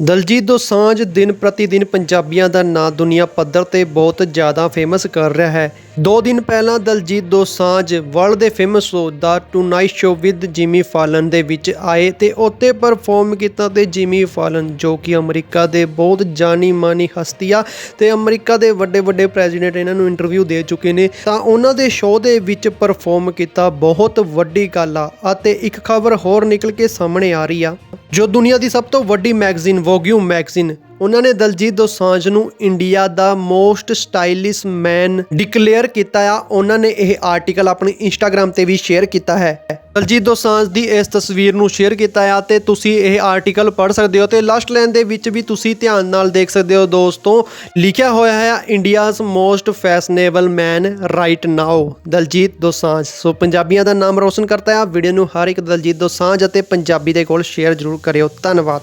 ਦਲਜੀਤ ਦੋਸਾਂਝ ਦਿਨ ਪ੍ਰਤੀ ਦਿਨ ਪੰਜਾਬੀਆਂ ਦਾ ਨਾਂ ਦੁਨੀਆ ਪੱਧਰ ਤੇ ਬਹੁਤ ਜ਼ਿਆਦਾ ਫੇਮਸ ਕਰ ਰਿਹਾ ਹੈ। ਦੋ ਦਿਨ ਪਹਿਲਾਂ ਦਲਜੀਤ ਦੋਸਾਂਝ ਵਰਲਡ ਦੇ famous show the tonight show with Jimmy Fallon ਦੇ ਵਿੱਚ ਆਏ ਤੇ ਉੱਥੇ ਪਰਫਾਰਮ ਕੀਤਾ ਤੇ ਜਿਮੀ ਫਾਲਨ ਜੋ ਕਿ ਅਮਰੀਕਾ ਦੇ ਬਹੁਤ ਜਾਣੀ ਮਾਨੀ ਹਸਤੀ ਆ ਤੇ ਅਮਰੀਕਾ ਦੇ ਵੱਡੇ ਵੱਡੇ ਪ੍ਰੈਜ਼ੀਡੈਂਟ ਇਹਨਾਂ ਨੂੰ ਇੰਟਰਵਿਊ ਦੇ ਚੁੱਕੇ ਨੇ ਤਾਂ ਉਹਨਾਂ ਦੇ ਸ਼ੋਅ ਦੇ ਵਿੱਚ ਪਰਫਾਰਮ ਕੀਤਾ ਬਹੁਤ ਵੱਡੀ ਗੱਲ ਆ ਅਤੇ ਇੱਕ ਖਬਰ ਹੋਰ ਨਿਕਲ ਕੇ ਸਾਹਮਣੇ ਆ ਰਹੀ ਆ। ਜੋ ਦੁਨੀਆ ਦੀ ਸਭ ਤੋਂ ਵੱਡੀ ਮੈਗਜ਼ੀਨ ਵੋਗਿਊ ਮੈਗਜ਼ੀਨ ਉਹਨਾਂ ਨੇ ਦਲਜੀਤ ਦੋਸਾਂਝ ਨੂੰ ਇੰਡੀਆ ਦਾ ਮੋਸਟ ਸਟਾਈਲਿਸ਼ ਮੈਨ ਡਿਕਲੇਅਰ ਕੀਤਾ ਆ। ਉਹਨਾਂ ਨੇ ਇਹ ਆਰਟੀਕਲ ਆਪਣੇ ਇੰਸਟਾਗ੍ਰam ਤੇ ਵੀ ਸ਼ੇਅਰ ਕੀਤਾ ਹੈ। ਦਲਜੀਤ ਦੋਸਾਂਝ ਦੀ ਇਸ ਤਸਵੀਰ ਨੂੰ ਸ਼ੇਅਰ ਕੀਤਾ ਆ ਤੇ ਤੁਸੀਂ ਇਹ ਆਰਟੀਕਲ ਪੜ੍ਹ ਸਕਦੇ ਹੋ ਤੇ ਲਾਸਟ ਲਾਈਨ ਦੇ ਵਿੱਚ ਵੀ ਤੁਸੀਂ ਧਿਆਨ ਨਾਲ ਦੇਖ ਸਕਦੇ ਹੋ ਦੋਸਤੋ, ਲਿਖਿਆ ਹੋਇਆ ਹੈ India's most fashionable man right now Diljit Dosanjh. So ਪੰਜਾਬੀਆਂ ਦਾ ਨਾਮ ਰੋਸ਼ਨ ਕਰਤਾ ਆ। ਵੀਡੀਓ ਨੂੰ ਹਰ ਇੱਕ ਦਲਜੀਤ ਦੋਸਾਂਝ ਅਤੇ ਪੰਜਾਬੀ ਦੇ ਕੋਲ ਸ਼ੇਅਰ ਜ਼ਰੂਰ ਕਰਿਓ। ਧੰਨਵਾਦ।